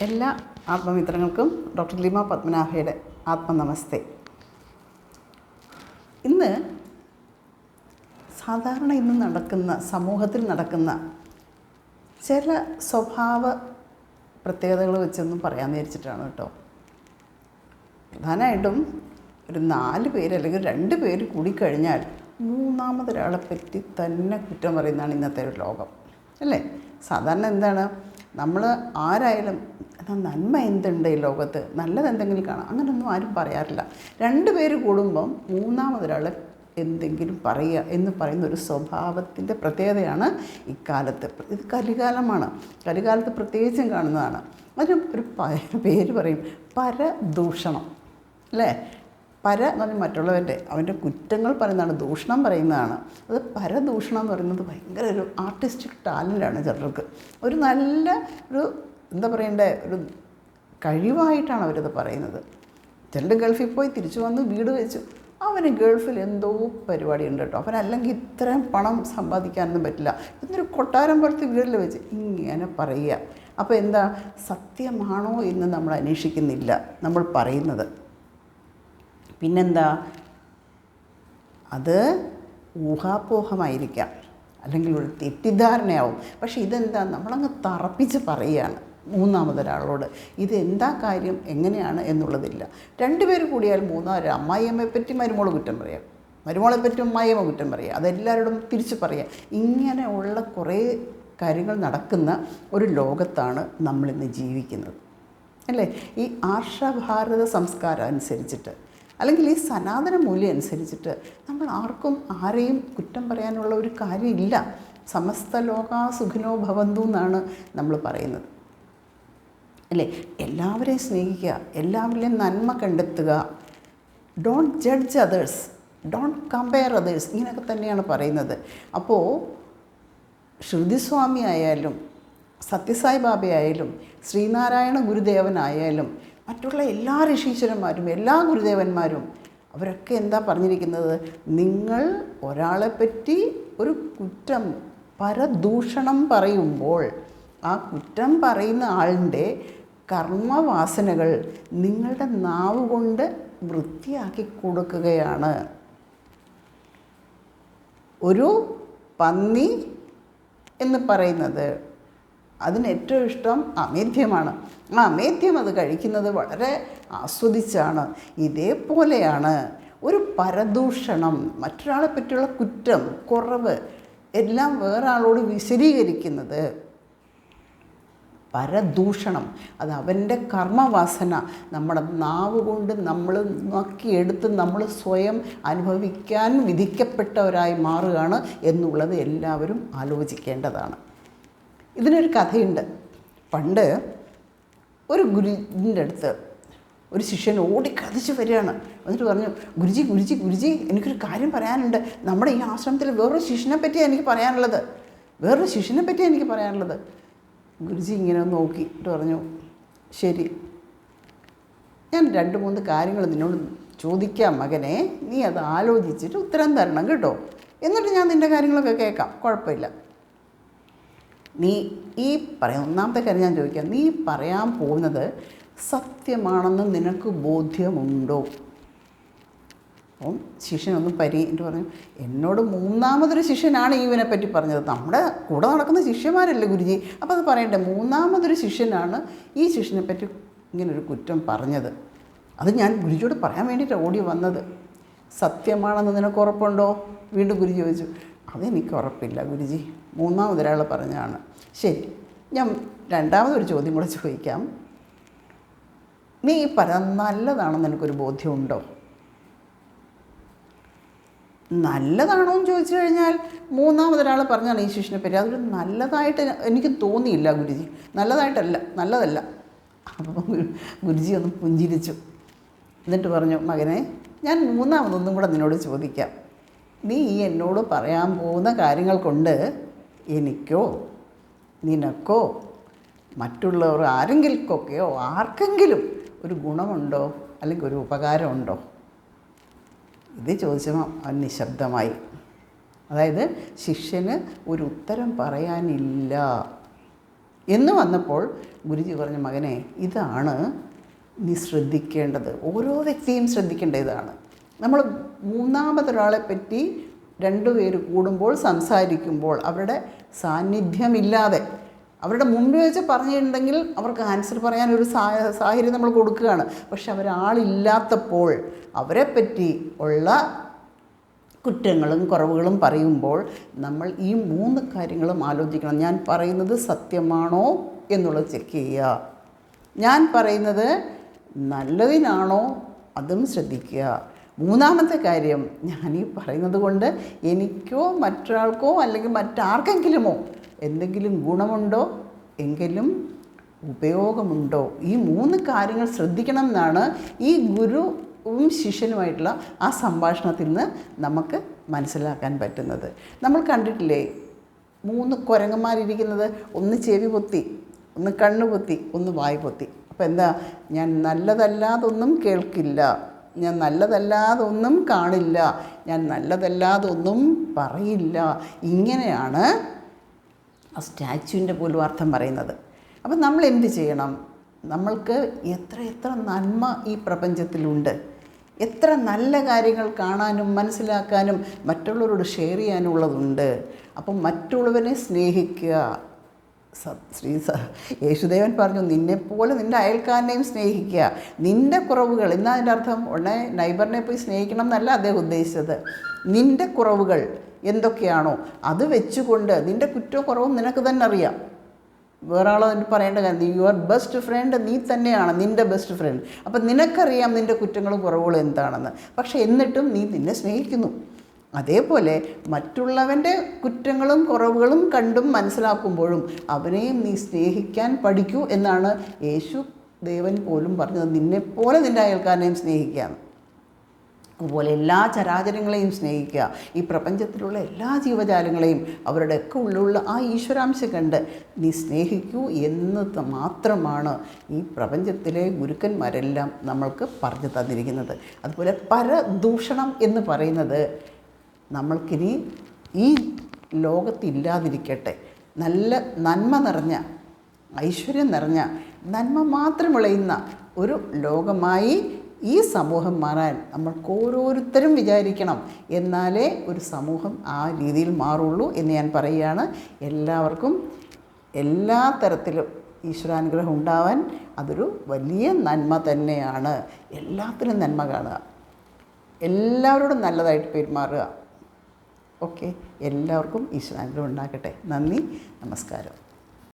എല്ലാ ആത്മമിത്രങ്ങൾക്കും ഡോക്ടർ ലിമ പത്മനാഭയുടെ ആത്മനമസ്തേ. ഇന്ന് സാധാരണ ഇന്ന് നടക്കുന്ന സമൂഹത്തിൽ നടക്കുന്ന ചില സ്വഭാവ പ്രത്യേകതകൾ വെച്ചൊന്നും പറയാൻ വിചാരിച്ചിട്ടാണ് കേട്ടോ. പ്രധാനമായിട്ടും ഒരു നാല് പേര് അല്ലെങ്കിൽ രണ്ട് പേര് കൂടിക്കഴിഞ്ഞാൽ മൂന്നാമതൊരാളെ പറ്റി തന്നെ കുറ്റം പറയുന്നതാണ് ഇന്നത്തെ ഒരു ലോകം. അല്ലേ? സാധാരണ എന്താണ്? നമ്മൾ ആരായാലും എന്നാ നന്മ എന്തുണ്ട് ഈ ലോകത്ത്? നല്ലത് എന്തെങ്കിലും കാണാം. അങ്ങനെയൊന്നും ആരും പറയാറില്ല. രണ്ട് പേര് കൂടുമ്പം മൂന്നാമതൊരാൾ എന്തെങ്കിലും പറയുക എന്ന് പറയുന്ന ഒരു സ്വഭാവത്തിന്റെ പ്രത്യേകതയാണ് ഇക്കാലത്ത്. ഇത് കലികാലമാണ്. കലികാലത്ത് പ്രത്യേകിച്ചും കാണുന്നതാണ്. അതിന് ഒരു പേര് പറയും. പരദൂഷണം. അല്ലേ? പര എന്ന് പറഞ്ഞാൽ മറ്റുള്ളവന്റെ അവന്റെ കുറ്റങ്ങൾ പറയുന്നതാണ് ദൂഷണം പറയുന്നതാണ്. അത് പരദൂഷണം എന്ന് പറയുന്നത് ഭയങ്കര ഒരു ആർട്ടിസ്റ്റിക് ടാലന്റാണ് ചിലർക്ക്. ഒരു നല്ല ഒരു എന്താ പറയണ്ടേ ഒരു കഴിവായിട്ടാണ് അവരത് പറയുന്നത്. ചിലർ ഗൾഫിൽ പോയി തിരിച്ചു വന്ന് വീട് വെച്ചു. അവന് ഗൾഫിൽ എന്തോ പരിപാടി ഉണ്ട് കേട്ടോ. അവനല്ലെങ്കിൽ ഇത്രയും പണം സമ്പാദിക്കാനൊന്നും പറ്റില്ല. എന്നൊരു കൊട്ടാരം പുറത്ത് വീട്ടിൽ വെച്ച് ഇങ്ങനെ പറയുക. അപ്പോൾ എന്താ സത്യമാണോ എന്ന് നമ്മൾ അന്വേഷിക്കുന്നില്ല. നമ്മൾ പറയുന്നത്. പിന്നെന്താ? അത് ഊഹാപോഹമായിരിക്കാം. അല്ലെങ്കിൽ ഒരു തെറ്റിദ്ധാരണയാവും. പക്ഷേ ഇതെന്താ? നമ്മളങ്ങ് തറപ്പിച്ച് പറയുകയാണ് മൂന്നാമതൊരാളോട്. എന്താ കാര്യം? എങ്ങനെയാണ് എന്നുള്ളതില്ല. രണ്ടുപേർ കൂടിയാൽ മൂന്നാമത് അമ്മായിയമ്മയെ പറ്റി മരുമോൾ കുറ്റം പറയാം. മരുമോളെ പറ്റി അമ്മായിയമ്മ കുറ്റം പറയാം. അതെല്ലാവരോടും തിരിച്ച് പറയാം. ഇങ്ങനെയുള്ള കുറേ കാര്യങ്ങൾ നടക്കുന്ന ഒരു ലോകത്താണ് നമ്മളിന്ന് ജീവിക്കുന്നത്. അല്ലേ? ഈ ആർഷഭാരത സംസ്കാരം അനുസരിച്ചിട്ട് അല്ലെങ്കിൽ ഈ സനാതന മൂല്യം അനുസരിച്ചിട്ട് നമ്മൾ ആർക്കും ആരെയും കുറ്റം പറയാനുള്ള ഒരു കാര്യമില്ല. സമസ്ത ലോകാ സുഖിനോ ഭവന്തു എന്നാണ് നമ്മൾ പറയുന്നത്. അല്ലേ? എല്ലാവരെയും സ്നേഹിക്കുക എല്ലാവരിലെയും നന്മ കണ്ടെത്തുക. Don't judge others don't compare others ഇങ്ങനെയൊക്കെ തന്നെയാണ് പറയുന്നത്. അപ്പോൾ ശ്രുതിസ്വാമി ആയാലും സത്യസായി ബാബയായാലും ശ്രീനാരായണ ഗുരുദേവനായാലും മറ്റുള്ള എല്ലാ ഋഷീശ്വരന്മാരും എല്ലാ ഗുരുദേവന്മാരും അവരൊക്കെ എന്താ പറഞ്ഞിരിക്കുന്നത്? നിങ്ങൾ ഒരാളെപ്പറ്റി ഒരു കുറ്റം പരദൂഷണം പറയുമ്പോൾ ആ കുറ്റം പറയുന്ന ആളിന്റെ കർമ്മവാസനകൾ നിങ്ങളുടെ നാവ് കൊണ്ട് വൃത്തിയാക്കി കൊടുക്കുകയാണ്. ഒരു പന്നി എന്ന് പറയുന്നത്. അതിന് ഏറ്റവും ഇഷ്ടം അമേധ്യമാണ് ആ അമേധ്യം അത് കഴിക്കുന്നത് വളരെ ആസ്വദിച്ചാണ്. ഇതേപോലെയാണ് ഒരു പരദൂഷണം മറ്റൊരാളെ പറ്റിയുള്ള കുറ്റം കുറവ് എല്ലാം വേറെ ആളോട് വിശദീകരിക്കുന്നത് പരദൂഷണം. അത് അവന്റെ കർമ്മവാസന. നമ്മുടെ നാവ് കൊണ്ട് നമ്മൾ നോക്കിയെടുത്ത് നമ്മൾ സ്വയം അനുഭവിക്കാൻ വിധിക്കപ്പെട്ടവരായി മാറുകയാണ് എന്നുള്ളത് എല്ലാവരും ആലോചിക്കേണ്ടതാണ്. ഇതിനൊരു കഥയുണ്ട്. പണ്ട് ഒരു ഗുരുവിന്റെ അടുത്ത് ഒരു ശിഷ്യൻ ഓടി കഥിച്ച് വരികയാണ്. എന്നിട്ട് പറഞ്ഞു ഗുരുജി ഗുരുജി ഗുരുജി എനിക്കൊരു കാര്യം പറയാനുണ്ട്. നമ്മുടെ ഈ ആശ്രമത്തിൽ വേറൊരു ശിഷ്യനെ പറ്റിയാണ് എനിക്ക് പറയാനുള്ളത്. വേറൊരു ശിഷ്യനെ പറ്റിയാണ് എനിക്ക് പറയാനുള്ളത്. ഗുരുജി ഇങ്ങനെ നോക്കി എന്നിട്ട് പറഞ്ഞു ശരി ഞാൻ രണ്ട് മൂന്ന് കാര്യങ്ങൾ നിന്നോട് ചോദിക്കാം മകനെ. നീ അത് ആലോചിച്ചിട്ട് ഉത്തരം തരണം കേട്ടോ. എന്നിട്ട് ഞാൻ നിന്റെ കാര്യങ്ങളൊക്കെ കേൾക്കാം. കുഴപ്പമില്ല. നീ ഈ പറയാം ഒന്നാമത്തെ കാര്യം ഞാൻ ചോദിക്കാം. നീ പറയാൻ പോകുന്നത് സത്യമാണെന്ന് നിനക്ക് ബോധ്യമുണ്ടോ? അപ്പം ശിഷ്യനൊന്നും പരി എന്ന് പറഞ്ഞു എന്നോട് മൂന്നാമതൊരു ശിഷ്യനാണ് ഈവനെ പറ്റി പറഞ്ഞത്. നമ്മുടെ കൂടെ നടക്കുന്ന ശിഷ്യന്മാരല്ലേ ഗുരുജി? അപ്പോൾ അത് പറയണ്ടേ മൂന്നാമതൊരു ശിഷ്യനാണ് ഈ ശിഷ്യനെ പറ്റി ഇങ്ങനൊരു കുറ്റം പറഞ്ഞത്. അത് ഞാൻ ഗുരുജിയോട് പറയാൻ വേണ്ടിയിട്ടാണ് ഓടി വന്നത്. സത്യമാണെന്ന് നിനക്ക് ഉറപ്പുണ്ടോ? വീണ്ടും ഗുരുജി ചോദിച്ചു. അതെനിക്ക് ഉറപ്പില്ല ഗുരുജി. മൂന്നാമതൊരാൾ പറഞ്ഞാണ് ശരി ഞാൻ രണ്ടാമതൊരു ചോദ്യം കൂടെ ചോദിക്കാം. നീ ഈ പറയാൻ നല്ലതാണെന്ന് എനിക്കൊരു ബോധ്യമുണ്ടോ? നല്ലതാണോ എന്ന് ചോദിച്ചു കഴിഞ്ഞാൽ മൂന്നാമതൊരാൾ പറഞ്ഞാണ് ഈ ശിഷ്യനെ പറ്റി അതൊരു നല്ലതായിട്ട് എനിക്ക് തോന്നിയില്ല ഗുരുജി. നല്ലതായിട്ടല്ല നല്ലതല്ല. അപ്പം ഗുരു- ഗുരുജി ഒന്ന് പുഞ്ചിരിച്ചു. എന്നിട്ട് പറഞ്ഞു മകനെ ഞാൻ മൂന്നാമതൊന്നും കൂടെ നിന്നോട് ചോദിക്കാം. നീ ഈ എന്നോട് പറയാൻ പോകുന്ന കാര്യങ്ങൾ കൊണ്ട് എനിക്കോ നിനക്കോ മറ്റുള്ളവർ ആരെങ്കിൽക്കൊക്കെയോ ആർക്കെങ്കിലും ഒരു ഗുണമുണ്ടോ അല്ലെങ്കിൽ ഒരു ഉപകാരമുണ്ടോ? ഇത് ചോദിച്ചപ്പോൾ അവൻ നിശബ്ദമായി. അതായത് ശിഷ്യന് ഒരു ഉത്തരം പറയാനില്ല എന്ന് വന്നപ്പോൾ ഗുരുജി പറഞ്ഞ മകനെ ഇതാണ് നീ ശ്രദ്ധിക്കേണ്ടത്. ഓരോ വ്യക്തിയും ശ്രദ്ധിക്കേണ്ട ഇതാണ്. നമ്മൾ മൂന്നാമതൊരാളെ പറ്റി രണ്ടുപേര് കൂടുമ്പോൾ സംസാരിക്കുമ്പോൾ അവരുടെ സാന്നിധ്യമില്ലാതെ അവരുടെ മുമ്പിൽ വെച്ച് പറഞ്ഞിട്ടുണ്ടെങ്കിൽ അവർക്ക് ആൻസർ പറയാനൊരു സാഹചര്യം നമ്മൾ കൊടുക്കുകയാണ്. പക്ഷെ അവരാളില്ലാത്തപ്പോൾ അവരെപ്പറ്റി ഉള്ള കുറ്റങ്ങളും കുറവുകളും പറയുമ്പോൾ നമ്മൾ ഈ മൂന്ന് കാര്യങ്ങളും ആലോചിക്കണം. ഞാൻ പറയുന്നത് സത്യമാണോ എന്നുള്ളത് ചെക്ക് ചെയ്യുക. ഞാൻ പറയുന്നത് നല്ലതിനാണോ അതും ശ്രദ്ധിക്കുക. മൂന്നാമത്തെ കാര്യം ഞാൻ ഈ പറയുന്നത് കൊണ്ട് എനിക്കോ മറ്റൊരാൾക്കോ അല്ലെങ്കിൽ മറ്റാർക്കെങ്കിലുമോ എന്തെങ്കിലും ഗുണമുണ്ടോ? എങ്കിലും ഉപയോഗമുണ്ടോ? ഈ മൂന്ന് കാര്യങ്ങൾ ശ്രദ്ധിക്കണം എന്നാണ് ഈ ഗുരുവും ശിഷ്യനുമായിട്ടുള്ള ആ സംഭാഷണത്തിൽ നിന്ന് നമുക്ക് മനസ്സിലാക്കാൻ പറ്റുന്നത്. നമ്മൾ കണ്ടിട്ടില്ലേ? മൂന്ന് കുരങ്ങന്മാരിരിക്കുന്നത്. ഒന്ന് ചെവി പൊത്തി ഒന്ന് കണ്ണ് പൊത്തി ഒന്ന് വായ് പൊത്തി. അപ്പോൾ എന്താ? ഞാൻ നല്ലതല്ലാതൊന്നും കേൾക്കില്ല. ഞാൻ നല്ലതല്ലാതൊന്നും കാണില്ല. ഞാൻ നല്ലതല്ലാതൊന്നും പറയില്ല. ഇങ്ങനെയാണ് ആ സ്റ്റാച്യുവിന്റെ പോലും അർത്ഥം പറയുന്നത്. അപ്പം നമ്മൾ എന്ത് ചെയ്യണം? നമ്മൾക്ക് എത്ര എത്ര നന്മ ഈ പ്രപഞ്ചത്തിലുണ്ട്. എത്ര നല്ല കാര്യങ്ങൾ കാണാനും മനസ്സിലാക്കാനും മറ്റുള്ളവരോട് ഷെയർ ചെയ്യാനുള്ളതുണ്ട്. അപ്പം മറ്റുള്ളവരെ സ്നേഹിക്കുക ശ്രീ യേശുദേവൻ പറഞ്ഞു നിന്നെപ്പോലെ നിന്റെ അയൽക്കാരനെയും സ്നേഹിക്കുക. നിന്റെ കുറവുകൾ എന്നാ അതിന്റെ അർത്ഥം? ഉടനെ നൈബറിനെ പോയി സ്നേഹിക്കണം എന്നല്ല അദ്ദേഹം ഉദ്ദേശിച്ചത്. നിന്റെ കുറവുകൾ എന്തൊക്കെയാണോ അത് വെച്ചുകൊണ്ട് നിന്റെ കുറ്റവും കുറവും നിനക്ക് തന്നെ അറിയാം. വേറെ ആളെ പറയേണ്ട കാര്യം യുവർ ബെസ്റ്റ് ഫ്രണ്ട് നീ തന്നെയാണ് നിന്റെ ബെസ്റ്റ് ഫ്രണ്ട് അപ്പം നിനക്കറിയാം നിന്റെ കുറ്റങ്ങളും കുറവുകളും എന്താണെന്ന്. പക്ഷേ എന്നിട്ടും നീ നിന്നെ സ്നേഹിക്കുന്നു. അതേപോലെ മറ്റുള്ളവന്റെ കുറ്റങ്ങളും കുറവുകളും കണ്ടും മനസ്സിലാക്കുമ്പോഴും അവനെയും നീ സ്നേഹിക്കാൻ പഠിക്കൂ എന്നാണ് യേശു ദേവൻ പോലും പറഞ്ഞത്. നിന്നെപ്പോലെ നിന്റെ അയൽക്കാരനെയും സ്നേഹിക്കാം അതുപോലെ എല്ലാ ചരാചരങ്ങളെയും സ്നേഹിക്കുക. ഈ പ്രപഞ്ചത്തിലുള്ള എല്ലാ ജീവജാലങ്ങളെയും അവരുടെയൊക്കെ ഉള്ളിലുള്ള ആ ഈശ്വരാംശം കണ്ട് നീ സ്നേഹിക്കൂ എന്ന് മാത്രമാണ് ഈ പ്രപഞ്ചത്തിലെ ഗുരുക്കന്മാരെല്ലാം നമ്മൾക്ക് പറഞ്ഞു തന്നിരിക്കുന്നത്. അതുപോലെ പരദൂഷണം എന്ന് പറയുന്നത് നമ്മൾക്കിനി ഈ ലോകത്തില്ലാതിരിക്കട്ടെ. നല്ല നന്മ നിറഞ്ഞ ഐശ്വര്യം നിറഞ്ഞ നന്മ മാത്രം വിളയുന്ന ഒരു ലോകമായി ഈ സമൂഹം മാറാൻ നമ്മൾക്ക് ഓരോരുത്തരും വിചാരിക്കണം. എന്നാലേ ഒരു സമൂഹം ആ രീതിയിൽ മാറുള്ളൂ എന്ന് ഞാൻ പറയുകയാണ്. എല്ലാവർക്കും എല്ലാ തരത്തിലും ഈശ്വരാനുഗ്രഹം ഉണ്ടാവാൻ അതൊരു വലിയ നന്മ തന്നെയാണ്. എല്ലാത്തിനും നന്മ കാണുക. എല്ലാവരോടും നല്ലതായിട്ട് പെരുമാറുക. ഓക്കെ. എല്ലാവർക്കും ഈശ്വരാനുഗ്രഹം ഉണ്ടാക്കട്ടെ നന്ദി. നമസ്കാരം.